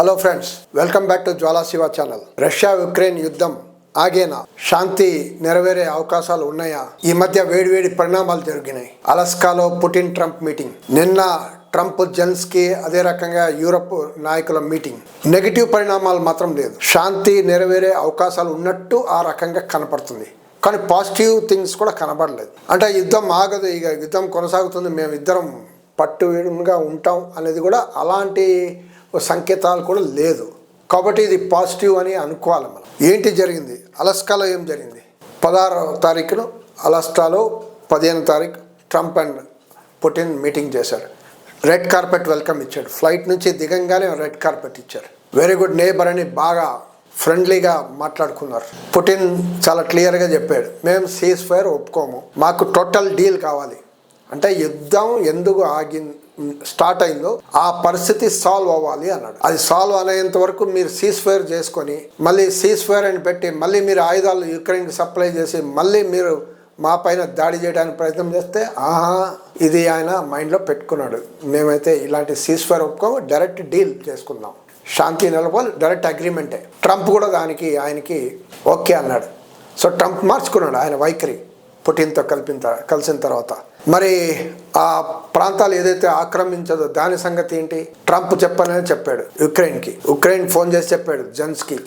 Hello friends welcome back to Jwalasiva channel Russia Ukraine యుద్ధం ఆగేనా? శాంతి నెరవేరే అవకాశాలు ఉన్నాయా? ఈ మధ్య వేడివేడి పరిణామాలు జరిగినాయి. అలస్కాలో పుటిన్ ట్రంప్ మీటింగ్. నిన్న ట్రంప్ జెన్స్కి అదే రకంగా యూరప్ నాయకుల మీటింగ్. నెగిటివ్ పరిణామాలు మాత్రం లేదు. శాంతి నెరవేరే అవకాశాలు ఉన్నట్టు ఆ రకంగా కనపడుతుంది. కానీ పాజిటివ్ థింగ్స్ కూడా కనబడలేదు. అంటే యుద్ధం ఆగదు ఇక యుద్ధం కొనసాగుతుంది మేము ఇద్దరం పట్టుగా ఉంటాం అనేది కూడా అలాంటి సంకేతాలు కూడా లేదు. కాబట్టి ఇది పాజిటివ్ అని అనుకోవాలి మనం. ఏంటి జరిగింది? అలస్కాలో ఏం జరిగింది? పదహారవ తారీఖును అలస్కాలో పదిహేను తారీఖు ట్రంప్ అండ్ పుటిన్ మీటింగ్ చేశారు. రెడ్ కార్పెట్ వెల్కమ్ ఇచ్చాడు. ఫ్లైట్ నుంచి దిగంగానే రెడ్ కార్పెట్ ఇచ్చారు. వెరీ గుడ్ నేబర్ అని బాగా ఫ్రెండ్లీగా మాట్లాడుకున్నారు. పుటిన్ చాలా క్లియర్గా చెప్పాడు. మేము సీజ్ ఫైర్ ఒప్పుకోము. మాకు టోటల్ డీల్ కావాలి. అంటే యుద్ధం ఎందుకు ఆగి స్టార్ట్ అయిందో ఆ పరిస్థితి సాల్వ్ అవ్వాలి అన్నాడు. అది సాల్వ్ అనేంత వరకు మీరు సీజ్ ఫైర్ చేసుకొని మళ్ళీ సీజ్ ఫైర్ అని పెట్టి మళ్ళీ మీరు ఆయుధాలు యుక్రెయిన్కి సప్లై చేసి మళ్ళీ మీరు మా పైన దాడి చేయడానికి ప్రయత్నం చేస్తే ఆహా ఇది ఆయన మైండ్లో పెట్టుకున్నాడు. మేమైతే ఇలాంటి సీజ్ ఫైర్ ఒప్పుకోము డైరెక్ట్ డీల్ చేసుకుందాం. శాంతి నెలకొని డైరెక్ట్ అగ్రిమెంటే ట్రంప్ కూడా దానికి ఆయనకి ఓకే అన్నాడు. సో ట్రంప్ మార్చుకున్నాడు ఆయన వైఖరి. పుటిన్తో కలిపిన త- కలిసిన తర్వాత. మరి ఆ ప్రాంతాలు ఏదైతే ఆక్రమించదో దాని సంగతి ఏంటి? ట్రంప్ చెప్పనని చెప్పాడు ఉక్రెయిన్కి ఉక్రెయిన్ ఫోన్ చేసి చెప్పాడు జెన్స్కి.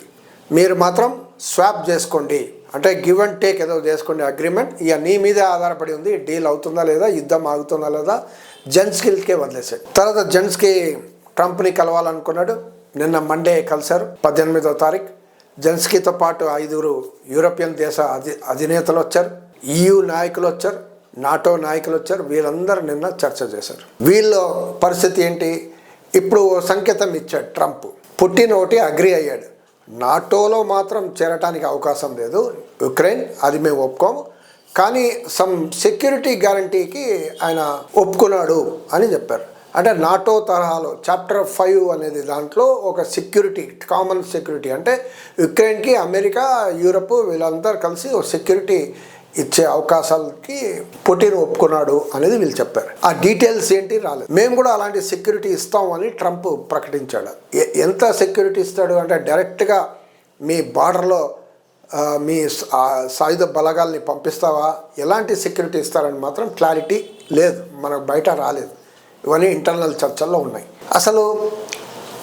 మీరు మాత్రం స్వాప్ చేసుకోండి. అంటే గివ్ అండ్ టేక్ ఏదో చేసుకోండి అగ్రిమెంట్. ఇక నీ మీదే ఆధారపడి ఉంది. డీల్ అవుతుందా లేదా? యుద్ధం ఆగుతుందా లేదా? జెన్స్కిల్కే వదిలేసాడు తర్వాత జెన్స్కి ట్రంప్ని కలవాలనుకున్నాడు. నిన్న మండే కలిశారు. పద్దెనిమిదో తారీఖు. జెన్స్కీతో పాటు ఐదుగురు యూరోపియన్ దేశ అధి అధినేతలు వచ్చారు ఈయూ నాయకులు వచ్చారు నాటో నాయకులు వచ్చారు వీళ్ళందరూ నిన్న చర్చ చేశారు. వీళ్ళ పరిస్థితి ఏంటి? ఇప్పుడు ఓ సంకేతం ఇచ్చాడు ట్రంప్. పుట్టిన ఒకటి అగ్రి అయ్యాడు. నాటోలో మాత్రం చేరటానికి అవకాశం లేదు. ఉక్రెయిన్ అది మేము ఒప్పుకోము. కానీ సమ్ సెక్యూరిటీ గ్యారంటీకి ఆయన ఒప్పుకున్నాడు అని చెప్పారు. అంటే నాటో తరహాలో చాప్టర్ ఫైవ్ అనేది దాంట్లో ఒక సెక్యూరిటీ కామన్ సెక్యూరిటీ అంటే యుక్రెయిన్కి అమెరికా యూరప్ వీళ్ళందరూ కలిసి ఒక సెక్యూరిటీ ఇచ్చే అవకాశాలకి పుటిన్ ఒప్పుకున్నాడు అనేది వీళ్ళు చెప్పారు. ఆ డీటెయిల్స్ ఏంటి రాలేదు. మేము కూడా అలాంటి సెక్యూరిటీ ఇస్తామని ట్రంప్ ప్రకటించాడు. ఎంత సెక్యూరిటీ ఇస్తాడు అంటే డైరెక్ట్గా మీ బార్డర్లో మీ స- సాయుధ బలగాల్ని పంపిస్తావా? ఎలాంటి సెక్యూరిటీ ఇస్తారని మాత్రం క్లారిటీ లేదు. మనకు బయట రాలేదు. ఇవన్నీ ఇంటర్నల్ చర్చల్లో ఉన్నాయి. అసలు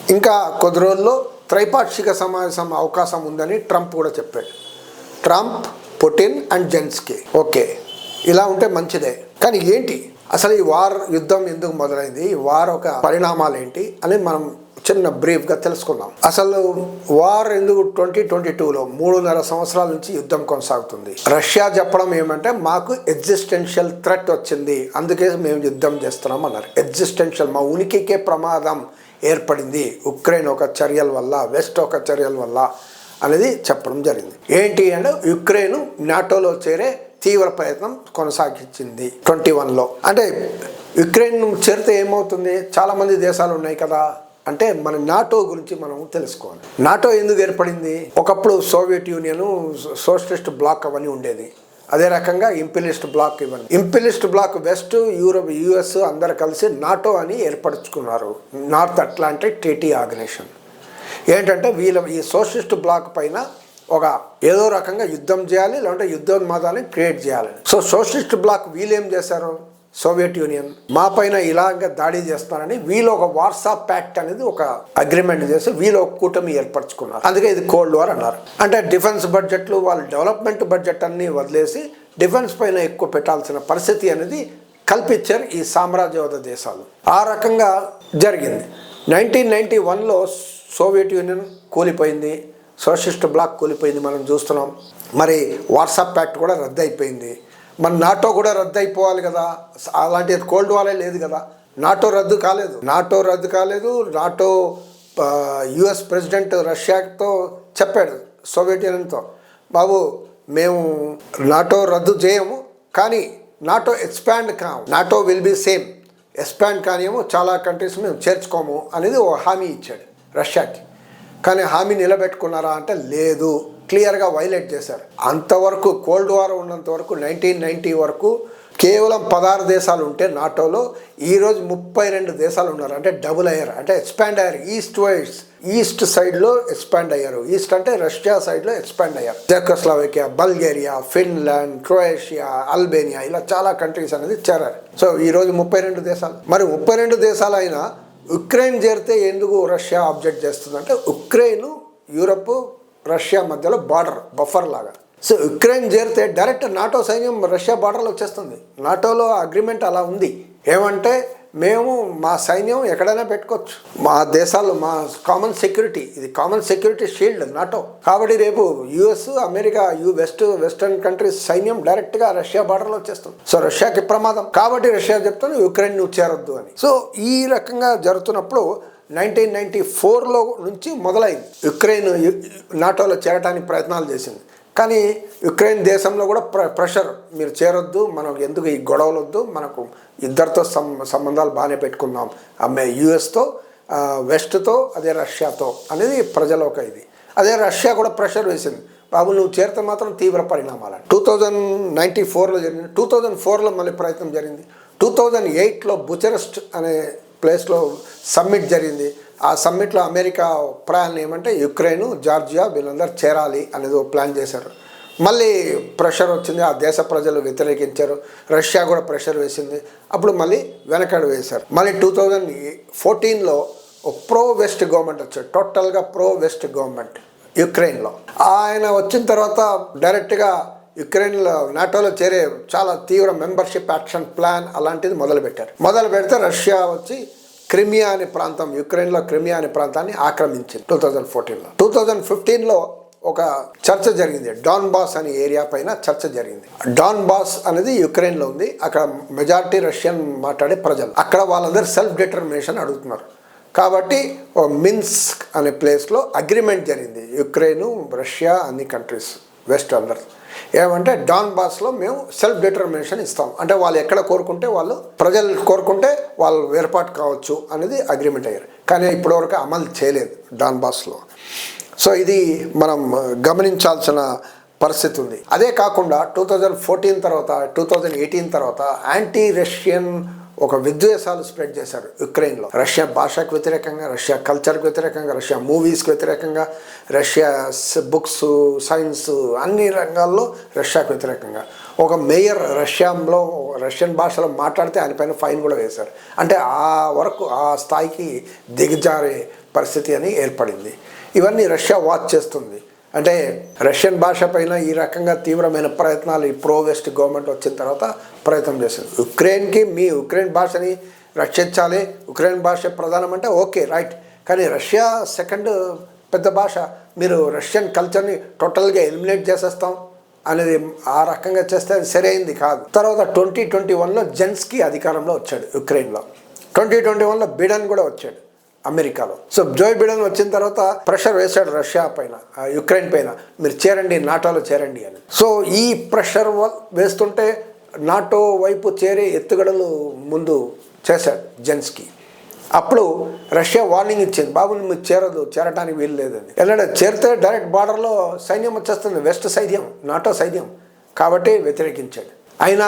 ఇంకా కొద్ది రోజుల్లో త్రైపాక్షిక సమావేశం అవకాశం ఉందని ట్రంప్ కూడా చెప్పాడు. Trump Putin and Zelensky. Okay ఇలా ఉంటే మంచిదే. కానీ ఏంటి? అసలు ఈ వార్ యుద్ధం ఎందుకు మొదలైంది? ఈ వార్ ఒక పరిణామాలు ఏంటి? అని మనం చిన్న బ్రీఫ్గా తెలుసుకుందాం. అసలు వార్ ఎందుకు ట్వంటీ ట్వంటీ టూలో మూడున్నర సంవత్సరాల నుంచి యుద్ధం కొనసాగుతుంది? రష్యా చెప్పడం ఏమంటే మాకు ఎగ్జిస్టెన్షియల్ థ్రెట్ వచ్చింది. అందుకే మేము యుద్ధం చేస్తున్నాం అన్నారు. ఎగ్జిస్టెన్షియల్ మా ఉనికికే ప్రమాదం ఏర్పడింది. ఉక్రెయిన్ ఒక చర్యల వల్ల వెస్ట్ ఒక చర్యల వల్ల అనేది చెప్పడం జరిగింది. ఏంటి అంటే యుక్రెయిన్ నాటోలో చేరే తీవ్ర ప్రయత్నం కొనసాగించింది ట్వంటీ వన్లో. అంటే యుక్రెయిన్ చేరితే ఏమవుతుంది? చాలామంది దేశాలు ఉన్నాయి కదా. అంటే మన నాటో గురించి మనం తెలుసుకోవాలి. నాటో ఎందుకు ఏర్పడింది? ఒకప్పుడు సోవియట్ యూనియన్ సోషలిస్ట్ బ్లాక్ అవన్నీ ఉండేది. అదే రకంగా ఇంపిలిస్ట్ బ్లాక్ ఇవన్నీ imperialist block west Europe US అందరు కలిసి నాటో అని ఏర్పరచుకున్నారు. నార్త్ అట్లాంటిక్ టీటీ ఆర్గనైజేషన్ ఏంటంటే వీళ్ళ ఈ సోషలిస్ట్ బ్లాక్ పైన ఒక ఏదో రకంగా యుద్ధం చేయాలి లేదంటే యుద్ధోన్మాదాన్ని క్రియేట్ చేయాలి. సో సోషలిస్ట్ బ్లాక్ వీళ్ళు ఏం చేశారు? సోవియట్ యూనియన్ మా పైన ఇలాగ దాడి చేస్తారని వీళ్ళు ఒక వాట్సాప్ ప్యాక్ట్ అనేది ఒక అగ్రిమెంట్ చేసి వీళ్ళు ఒక కూటమి ఏర్పరచుకున్నారు. అందుకే ఇది కోల్డ్ వార్ అన్నారు. అంటే డిఫెన్స్ బడ్జెట్లు వాళ్ళు డెవలప్మెంట్ బడ్జెట్ అన్ని వదిలేసి డిఫెన్స్ పైన ఎక్కువ పెట్టాల్సిన పరిస్థితి అనేది కల్పించారు ఈ సామ్రాజ్యవాద దేశాలు. ఆ రకంగా జరిగింది. నైన్టీన్ నైన్టీ వన్లో సోవియట్ యూనియన్ కూలిపోయింది. సోషలిస్ట్ బ్లాక్ కూలిపోయింది మనం చూస్తున్నాం. మరి వాట్సాప్ ప్యాక్ట్ కూడా రద్దు అయిపోయింది మన నాటో కూడా రద్దు అయిపోవాలి కదా. అలాంటి కోల్డ్ వారే లేదు కదా. నాటో రద్దు కాలేదు. నాటో రద్దు కాలేదు. నాటో యుఎస్ ప్రెసిడెంట్ రష్యాతో చెప్పాడు సోవియట్ యూనియన్తో. బాబు మేము నాటో రద్దు చేయము కానీ నాటో ఎక్స్పాండ్ కా NATO will be same. Expand కానియేమో చాలా కంట్రీస్ మేము చేర్చుకోము అనేది ఓ హామీ ఇచ్చాడు రష్యాకి. కానీ హామీ నిలబెట్టుకున్నారా అంటే లేదు. క్లియర్గా వైలేట్ చేశారు. అంతవరకు కోల్డ్ వార్ ఉన్నంత వరకు నైన్టీన్ నైన్టీ వరకు కేవలం పదహారు దేశాలు ఉంటే నాటోలో ఈరోజు ముప్పై రెండు దేశాలు ఉన్నారు. అంటే డబుల్ అయ్యారు అంటే ఎక్స్పాండ్ అయ్యారు ఈస్ట్ వైడ్స్ ఈస్ట్ సైడ్లో ఎక్స్పాండ్ అయ్యారు. ఈస్ట్ అంటే రష్యా సైడ్లో ఎక్స్పాండ్ అయ్యారు. Czechoslovakia Bulgaria Finland Croatia Albania ఇలా చాలా కంట్రీస్ అనేది చేరారు. సో ఈరోజు ముప్పై రెండు దేశాలు. మరి ముప్పై రెండు దేశాలు అయినా ఉక్రెయిన్ చేరితే ఎందుకు రష్యా ఆబ్జెక్ట్ చేస్తుందంటే ఉక్రెయిన్ యూరప్ రష్యా మధ్యలో బార్డర్ బఫర్ లాగా. సో యుక్రెయిన్ చేరితే డైరెక్ట్ నాటో సైన్యం రష్యా బార్డర్లో వచ్చేస్తుంది. నాటోలో అగ్రిమెంట్ అలా ఉంది. ఏమంటే మేము మా సైన్యం ఎక్కడైనా పెట్టుకోవచ్చు. మా దేశాల్లో మా కామన్ సెక్యూరిటీ ఇది కామన్ సెక్యూరిటీ షీల్డ్ నాటో. కాబట్టి రేపు యుఎస్ అమెరికా యు వెస్ట్ వెస్టర్న్ కంట్రీస్ సైన్యం డైరెక్ట్గా రష్యా బార్డర్లో వచ్చేస్తుంది. సో రష్యాకి ప్రమాదం. కాబట్టి రష్యా చెప్తాను యుక్రెయిన్ నువ్వు చేరొద్దు అని. సో ఈ రకంగా జరుగుతున్నప్పుడు నైన్టీన్ నైన్టీ ఫోర్లో నుంచి మొదలైంది. యుక్రెయిన్ నాటోలో చేరడానికి ప్రయత్నాలు చేసింది. కానీ యుక్రెయిన్ దేశంలో కూడా ప్ర ప్రెషర్ మీరు చేరొద్దు మనకు ఎందుకు ఈ గొడవలు వద్దు మనకు ఇద్దరితో సం సంబంధాలు బాగానే పెట్టుకుందాం. అమ్మే యుఎస్తో వెస్ట్తో అదే రష్యాతో అనేది ప్రజల ఒక ఇది. అదే రష్యా కూడా ప్రెషర్ వేసింది. బాబు నువ్వు చేరితే మాత్రం తీవ్ర పరిణామాలు టూ థౌజండ్ నైంటీ ఫోర్లో జరిగింది. టూ థౌజండ్ ఫోర్లో మళ్ళీ ప్రయత్నం జరిగింది. టూ థౌజండ్ ఎయిట్లో బుచరెస్ట్ అనే ప్లేస్లో సమ్మిట్ జరిగింది. ఆ సమ్మిట్లో అమెరికా ప్రయాణం ఏమంటే యుక్రెయిన్ జార్జియా వీళ్ళందరూ చేరాలి అనేది ఒక ప్లాన్ చేశారు. మళ్ళీ ప్రెషర్ వచ్చింది ఆ దేశ ప్రజలు వ్యతిరేకించారు. రష్యా కూడా ప్రెషర్ వేసింది. అప్పుడు మళ్ళీ వెనకడు వేశారు. మళ్ళీ టూ థౌజండ్ ఫోర్టీన్లో ప్రో వెస్ట్ గవర్నమెంట్ వచ్చాడు. టోటల్గా ప్రో వెస్ట్ గవర్నమెంట్ యుక్రెయిన్లో. ఆయన వచ్చిన తర్వాత డైరెక్ట్గా యుక్రెయిన్లో నాటోలో చేరే చాలా తీవ్ర మెంబర్షిప్ యాక్షన్ ప్లాన్ అలాంటిది మొదలుపెట్టారు. మొదలు పెడితే రష్యా వచ్చి క్రిమియా అనే ప్రాంతం యుక్రెయిన్లో క్రిమియా అనే ప్రాంతాన్ని ఆక్రమించింది టూ థౌజండ్ ఫోర్టీన్లో. టూ థౌజండ్ ఫిఫ్టీన్లో ఒక చర్చ జరిగింది. డాన్ బాస్ అనే ఏరియా పైన చర్చ జరిగింది. డాన్ బాస్ అనేది యుక్రెయిన్లో ఉంది. అక్కడ మెజారిటీ రష్యన్ మాట్లాడే ప్రజలు. అక్కడ వాళ్ళందరూ సెల్ఫ్ డిటర్మినేషన్ అడుగుతున్నారు. కాబట్టి మిన్స్క్ అనే ప్లేస్లో అగ్రిమెంట్ జరిగింది. యుక్రెయిన్ రష్యా అన్ని కంట్రీస్ వెస్ట్ అందరు. ఏమంటే డాన్ బాస్లో మేము సెల్ఫ్ డిటర్మినేషన్ ఇస్తాం. అంటే వాళ్ళు ఎక్కడ కోరుకుంటే వాళ్ళు ప్రజలు కోరుకుంటే వాళ్ళు ఏర్పాటు కావచ్చు అనేది అగ్రిమెంట్ అయ్యారు. కానీ ఇప్పటివరకు అమలు చేయలేదు డాన్ బాస్లో. సో ఇది మనం గమనించాల్సిన పరిస్థితి ఉంది. అదే కాకుండా టూ థౌజండ్ ఫోర్టీన్ తర్వాత టూ థౌజండ్ ఎయిటీన్ తర్వాత యాంటీ రష్యన్ ఒక విద్వేషాలు స్ప్రెడ్ చేశారు యుక్రెయిన్లో. రష్యా భాషకు వ్యతిరేకంగా రష్యా కల్చర్కి వ్యతిరేకంగా రష్యా మూవీస్కి వ్యతిరేకంగా రష్యా బుక్స్ సైన్స్ అన్ని రంగాల్లో రష్యాకు వ్యతిరేకంగా. ఒక మేయర్ రష్యాలో రష్యన్ భాషలో మాట్లాడితే ఆయన పైన ఫైన్ కూడా వేశారు. అంటే ఆ వరకు ఆ స్థాయికి దిగజారే పరిస్థితి అని ఏర్పడింది. ఇవన్నీ రష్యా వాచ్ చేస్తుంది. అంటే రష్యన్ భాష పైన ఈ రకంగా తీవ్రమైన ప్రయత్నాలు ఈ ప్రో వెస్ట్ గవర్నమెంట్ వచ్చిన తర్వాత ప్రయత్నం చేస్తుంది ఉక్రెయిన్కి మీ ఉక్రెయిన్ భాషని రక్షించాలి. ఉక్రెయిన్ భాష ప్రధానం అంటే ఓకే రైట్ కానీ రష్యా సెకండ్ పెద్ద భాష. మీరు రష్యన్ కల్చర్ని టోటల్గా ఎలిమినేట్ చేసేస్తాం అనేది ఆ రకంగా చేస్తే అది సరైంది కాదు. తర్వాత ట్వంటీ ట్వంటీ వన్లో జెన్స్కి అధికారంలో వచ్చాడు యుక్రెయిన్లో ట్వంటీ ట్వంటీ వన్లో బిడన్ కూడా వచ్చాడు. అమెరికాలో. సో జోయ్ బిడెన్ వచ్చిన తర్వాత ప్రెషర్ వేశాడు రష్యా పైన యుక్రెయిన్ పైన. మీరు చేరండి నాటోలో చేరండి అని. సో ఈ ప్రెషర్ వేస్తుంటే నాటో వైపు చేరే ఎత్తుగడలు ముందు చేశాడు జెన్స్కి. అప్పుడు రష్యా వార్నింగ్ ఇచ్చింది బాబు మీరు చేరదు చేరడానికి వీలు లేదని. ఎందుకంటే చేరితే డైరెక్ట్ బార్డర్లో సైన్యం వచ్చేస్తుంది వెస్ట్ సైన్యం నాటో సైన్యం. కాబట్టి వ్యతిరేకించాడు. అయినా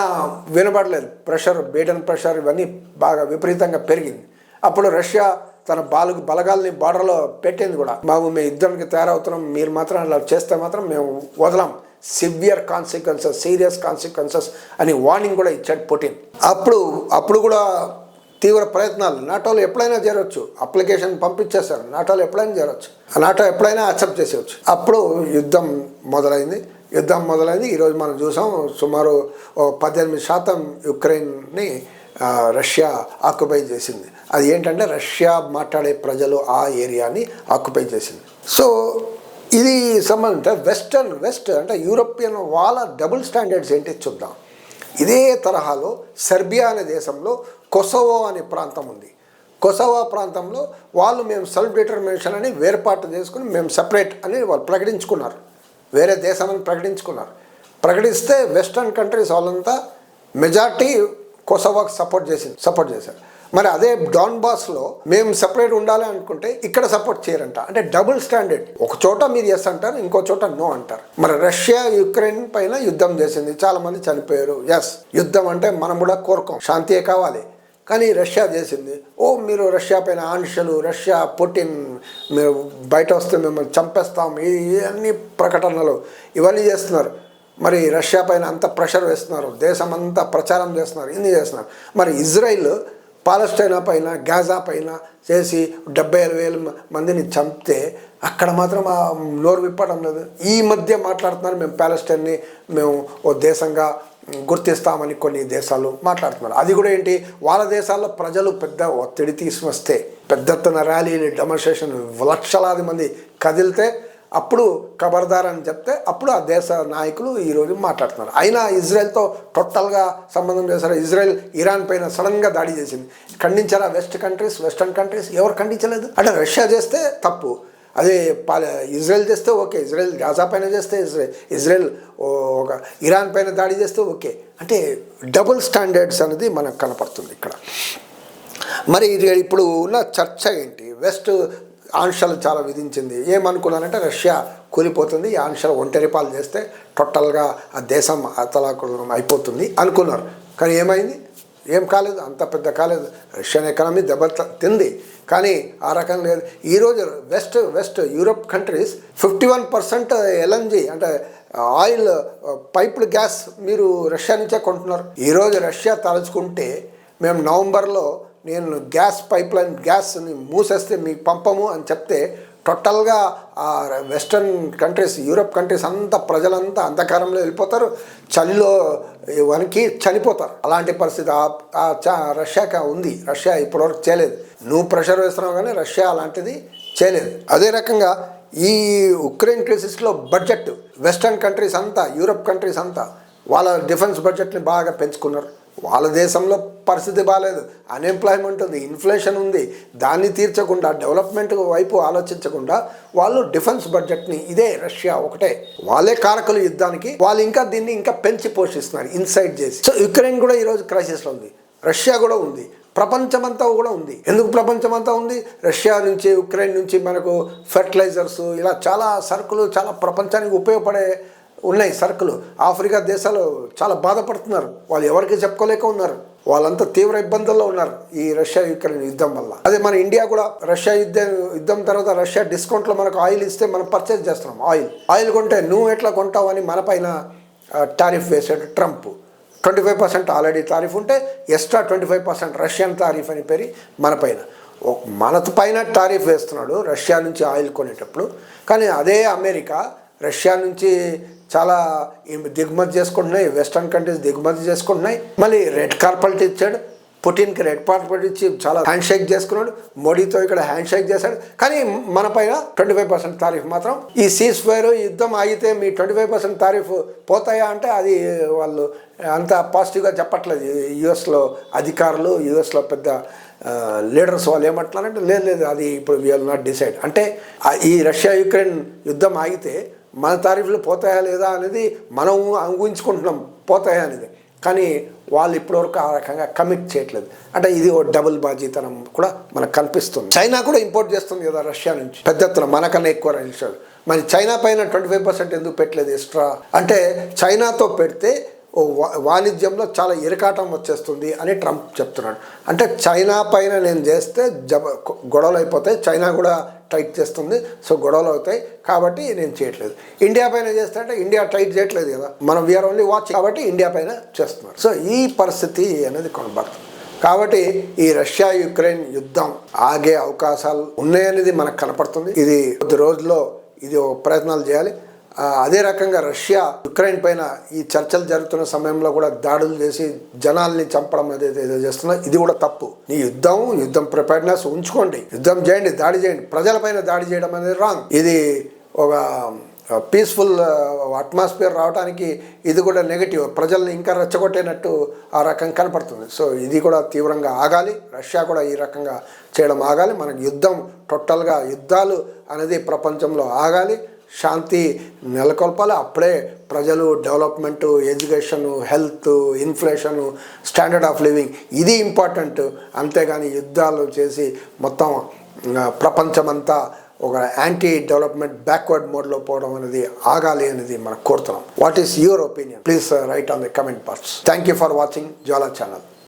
వినబడలేదు ప్రెషర్ బీడన్ ప్రెషర్ ఇవన్నీ బాగా విపరీతంగా పెరిగింది. అప్పుడు రష్యా తన బాలు బలగాల్ని బార్డర్లో పెట్టింది కూడా. బాబు మేము ఇద్దరికి తయారవుతున్నాం. మీరు మాత్రం అలా చేస్తే మాత్రం మేము వదలం. సివియర్ కాన్సిక్వెన్సెస్ సీరియస్ కాన్సిక్వెన్సెస్ అని వార్నింగ్ కూడా ఇచ్చాడు పుటిన్. అప్పుడు అప్పుడు కూడా తీవ్ర ప్రయత్నాలు. నాటోలు ఎప్పుడైనా చేరవచ్చు అప్లికేషన్ పంపించేస్తారు నాటోలు ఎప్పుడైనా చేరొచ్చు ఆ నాటో ఎప్పుడైనా యాక్సెప్ట్ చేసేవచ్చు అప్పుడు యుద్ధం మొదలైంది. యుద్ధం మొదలైంది. ఈరోజు మనం చూసాం సుమారు ఓ పద్దెనిమిది శాతం యుక్రెయిన్ని రష్యా ఆక్యుపై చేసింది. అది ఏంటంటే రష్యా మాట్లాడే ప్రజలు ఆ ఏరియాని ఆక్యుపై చేసింది. సో ఇది సంబంధించి వెస్టర్న్ వెస్ట్ అంటే యూరోపియన్ వాళ్ళ డబుల్ స్టాండర్డ్స్ ఏంటి చూద్దాం. ఇదే తరహాలో సెర్బియా అనే దేశంలో కొసవో అనే ప్రాంతం ఉంది. కొసవా ప్రాంతంలో వాళ్ళు మేము సెల్ఫ్ డిటర్మినేషన్ అని వేర్పాటు చేసుకుని మేము సపరేట్ అని వాళ్ళు ప్రకటించుకున్నారు. వేరే దేశం అని ప్రకటించుకున్నారు. ప్రకటిస్తే వెస్టర్న్ కంట్రీస్ వాళ్ళంతా మెజార్టీ కొసవాకు సపోర్ట్ చేసింది సపోర్ట్ చేశారు. మరి అదే డాన్ బాస్లో మేము సపరేట్ ఉండాలి అనుకుంటే ఇక్కడ సపోర్ట్ చేయరంట. అంటే డబుల్ స్టాండర్డ్ ఒక చోట మీరు ఎస్ అంటారు ఇంకో చోట నో అంటారు. మరి రష్యా యుక్రెయిన్ పైన యుద్ధం చేసింది. చాలా మంది చనిపోయారు. ఎస్ యుద్ధం అంటే మనం కూడా కోరుకోం. శాంతియే కావాలి. కానీ రష్యా చేసింది. ఓ మీరు రష్యా పైన ఆంక్షలు రష్యా పుటిన్ మీరు బయట వస్తే మిమ్మల్ని చంపేస్తాం. ఇవన్నీ ప్రకటనలు ఇవన్నీ చేస్తున్నారు. మరి రష్యా పైన అంత ప్రెషర్ వేస్తున్నారు. దేశం అంతా ప్రచారం చేస్తున్నారు. ఇన్ని చేస్తున్నారు. మరి ఇజ్రాయిల్ పాలస్టైనా పైన గాజా పైన చేసి డెబ్బై ఐదు వేల మందిని చంపితే అక్కడ మాత్రం ఆ నోరు విప్పడం లేదు. ఈ మధ్య మాట్లాడుతున్నారు మేము ప్యాలెస్టైన్ని మేము ఓ దేశంగా గుర్తిస్తామని కొన్ని దేశాలు మాట్లాడుతున్నారు. అది కూడా ఏంటి? వాళ్ళ దేశాల్లో ప్రజలు పెద్ద ఒత్తిడి తీసుకొస్తే పెద్ద ఎత్తున ర్యాలీలు డెమోన్స్ట్రేషన్ లక్షలాది మంది కదిలితే అప్పుడు ఖబర్దార్ అని చెప్తే అప్పుడు ఆ దేశ నాయకులు ఈరోజు మాట్లాడుతున్నారు. అయినా ఇజ్రాయెల్తో టోటల్గా సంబంధం చేశారు ఇజ్రాయెల్ ఇరాన్ పైన సడన్గా దాడి చేసింది. ఖండించారా వెస్ట్ కంట్రీస్ వెస్టర్న్ కంట్రీస్? ఎవరు ఖండించలేదు? అంటే రష్యా చేస్తే తప్పు. అదే పాల ఇజ్రాయెల్ చేస్తే ఓకే. ఇజ్రాయెల్ గాజా పైన చేస్తే ఇజ్రాయెల్ ఇజ్రాయెల్ ఒక ఇరాన్ పైన దాడి చేస్తే ఓకే. అంటే డబుల్ స్టాండర్డ్స్ అనేది మనకు కనపడుతుంది ఇక్కడ. మరి ఇది ఇప్పుడు ఉన్న చర్చ ఏంటి? వెస్ట్ ఆంక్షలు చాలా విధించింది. ఏమనుకున్నానంటే రష్యా కూలిపోతుంది ఈ ఆంక్షలు ఒంటరి పాలు చేస్తే టోటల్గా ఆ దేశం అతలాకులం అయిపోతుంది అనుకున్నారు. కానీ ఏమైంది? ఏం కాలేదు అంత పెద్ద కాలేదు. రష్యన్ ఎకానమీ దెబ్బ తింది కానీ ఆ రకం లేదు. ఈరోజు west west Europe countries fifty one percent LNG అంటే ఆయిల్ పైప్డ్ గ్యాస్ మీరు రష్యా నుంచే కొంటున్నారు. ఈరోజు రష్యా తలుచుకుంటే మేము నవంబర్లో నేను గ్యాస్ పైప్ లైన్ గ్యాస్ని మూసేస్తే మీకు పంపము అని చెప్తే టోటల్గా ఆ కంట్రీస్ యూరప్ కంట్రీస్ అంతా ప్రజలంతా అంధకారంలో వెళ్ళిపోతారు. చలిలో వనికి చనిపోతారు. అలాంటి పరిస్థితి ఆ- చ- రష్యాకి ఉంది. రష్యా ఇప్పటివరకు చేయలేదు. నువ్వు ప్రెషర్ వేస్తున్నావు కానీ రష్యా అలాంటిది చేయలేదు. అదే రకంగా ఈ ఉక్రెయిన్ క్రైసిస్లో బడ్జెట్ వెస్ట్రన్ కంట్రీస్ అంతా యూరప్ కంట్రీస్ అంతా వాళ్ళ డిఫెన్స్ బడ్జెట్ని బాగా పెంచుకున్నారు. వాళ్ళ దేశంలో పరిస్థితి బాగాలేదు అన్ఎంప్లాయ్మెంట్ ఉంది ఇన్ఫ్లేషన్ ఉంది. దాన్ని తీర్చకుండా డెవలప్మెంట్ వైపు ఆలోచించకుండా వాళ్ళు డిఫెన్స్ బడ్జెట్ని ఇదే రష్యా ఒకటే. వాళ్ళే కారకులు యుద్ధానికి వాళ్ళు ఇంకా దీన్ని ఇంకా పెంచి పోషిస్తున్నారు ఇన్సైడ్ చేసి. సో యుక్రెయిన్ కూడా ఈరోజు క్రైసిస్లో ఉంది. రష్యా కూడా ఉంది. ప్రపంచమంతా కూడా ఉంది. ఎందుకు ప్రపంచమంతా ఉంది? రష్యా నుంచి యుక్రెయిన్ నుంచి మనకు ఫెర్టిలైజర్స్ ఇలా చాలా సరుకులు చాలా ప్రపంచానికి ఉపయోగపడే ఉన్నాయి సరుకులు. ఆఫ్రికా దేశాలు చాలా బాధపడుతున్నారు. వాళ్ళు ఎవరికి చెప్పుకోలేక ఉన్నారు. వాళ్ళంతా తీవ్ర ఇబ్బందుల్లో ఉన్నారు ఈ రష్యా యుక్రెయిన్ యుద్ధం వల్ల. అదే మన ఇండియా కూడా రష్యా యుద్ధం యుద్ధం తర్వాత రష్యా డిస్కౌంట్లో మనకు ఆయిల్ ఇస్తే మనం పర్చేజ్ చేస్తున్నాం ఆయిల్. ఆయిల్ కొంటే నువ్వు ఎట్లా కొంటావు అని మన పైన టారిఫ్ వేసాడు Trump. Twenty five percent already tariff ఉంటే extra twenty five percent Russian tariff అని పేరు మన పైన. మన పైన టారిఫ్ వేస్తున్నాడు రష్యా నుంచి ఆయిల్ కొనేటప్పుడు. కానీ అదే అమెరికా రష్యా నుంచి చాలా దిగుమతి చేసుకుంటున్నాయి వెస్టర్న్ కంట్రీస్ దిగుమతి చేసుకుంటున్నాయి. మళ్ళీ రెడ్ కార్పెట్ ఇచ్చాడు. పుటిన్కి రెడ్ కార్పెట్ ఇచ్చి చాలా హ్యాండ్ షేక్ చేసుకున్నాడు. మోడీతో ఇక్కడ హ్యాండ్ షేక్ చేశాడు. కానీ మన పైన ట్వంటీ ఫైవ్ పర్సెంట్ తారీఫ్ మాత్రం. ఈ సీజ్ ఫైర్ యుద్ధం ఆగితే మీ ట్వంటీ ఫైవ్ పర్సెంట్ తారీఫ్ పోతాయా అంటే అది వాళ్ళు అంత పాజిటివ్గా చెప్పట్లేదు. యుఎస్లో అధికారులు యుఎస్లో పెద్ద లీడర్స్ వాళ్ళు ఏమంటున్నారంటే లేదు లేదు అది ఇప్పుడు వీఆర్ నాట్ డిసైడ్ అంటే ఈ రష్యా యుక్రెయిన్ యుద్ధం ఆగితే మన తారీఫ్లు పోతాయా లేదా అనేది మనం ఊహించుకుంటున్నాం పోతాయా అనేది. కానీ వాళ్ళు ఇప్పటివరకు ఆ రకంగా కమిట్ చేయట్లేదు. అంటే ఇది ఓ డబుల్ బాజీతనం కూడా మనకు కనిపిస్తుంది చైనా కూడా ఇంపోర్ట్ చేస్తుంది కదా రష్యా నుంచి. పెద్ద ఎత్తున మనకన్నా ఎక్కువ రష్యాలు మరి చైనా పైన ట్వంటీ ఫైవ్ పర్సెంట్ ఎందుకు పెట్టలేదు ఎక్స్ట్రా? అంటే చైనాతో పెడితే ఓ వాణిజ్యంలో చాలా ఇరకాటం వచ్చేస్తుంది అని ట్రంప్ చెప్తున్నాడు. అంటే చైనా పైన నేను చేస్తే జబ గొడవలు అయిపోతాయి. చైనా కూడా టైట్ చేస్తుంది. సో గొడవలు అవుతాయి. కాబట్టి నేను చేయట్లేదు. ఇండియా పైన చేస్తే అంటే ఇండియా టైట్ చేయట్లేదు కదా. మనం వీఆర్ ఓన్లీ వాచ్ కాబట్టి ఇండియా పైన చేస్తున్నారు. సో ఈ పరిస్థితి అనేది కొనబడుతుంది. కాబట్టి ఈ రష్యా యుక్రెయిన్ యుద్ధం ఆగే అవకాశాలు ఉన్నాయనేది మనకు కనపడుతుంది. ఇది కొద్ది రోజుల్లో ఇది ప్రయత్నాలు చేయాలి. అదే రకంగా రష్యా యుక్రెయిన్ పైన ఈ చర్చలు జరుగుతున్న సమయంలో కూడా దాడులు చేసి జనాల్ని చంపడం అనేది ఏదో చేస్తున్నా. ఇది కూడా తప్పు. నీ యుద్ధం యుద్ధం ప్రిపేర్నెస్ ఉంచుకోండి. యుద్ధం చేయండి దాడి చేయండి. ప్రజలపైన దాడి చేయడం అనేది రాంగ్. ఇది ఒక పీస్ఫుల్ అట్మాస్ఫియర్ రావడానికి ఇది కూడా నెగిటివ్ ప్రజల్ని ఇంకా రెచ్చగొట్టేనట్టు ఆ రకం కనపడుతుంది. సో ఇది కూడా తీవ్రంగా ఆగాలి. రష్యా కూడా ఈ రకంగా చేయడం ఆగాలి. మనకు యుద్ధం టోటల్గా యుద్ధాలు అనేది ప్రపంచంలో ఆగాలి. శాంతి నెలకొల్పాలి. అప్పుడే ప్రజలు development education health inflation standard of living ఇది ఇంపార్టెంట్. అంతేగాని యుద్ధాలు చేసి మొత్తం ప్రపంచమంతా ఒక యాంటీ డెవలప్మెంట్ బ్యాక్వర్డ్ మోడ్లో పోవడం అనేది ఆగాలి అనేది మనం కోరుతున్నాం. What is your opinion? Please write on the comment box thank you for watching Jwala channel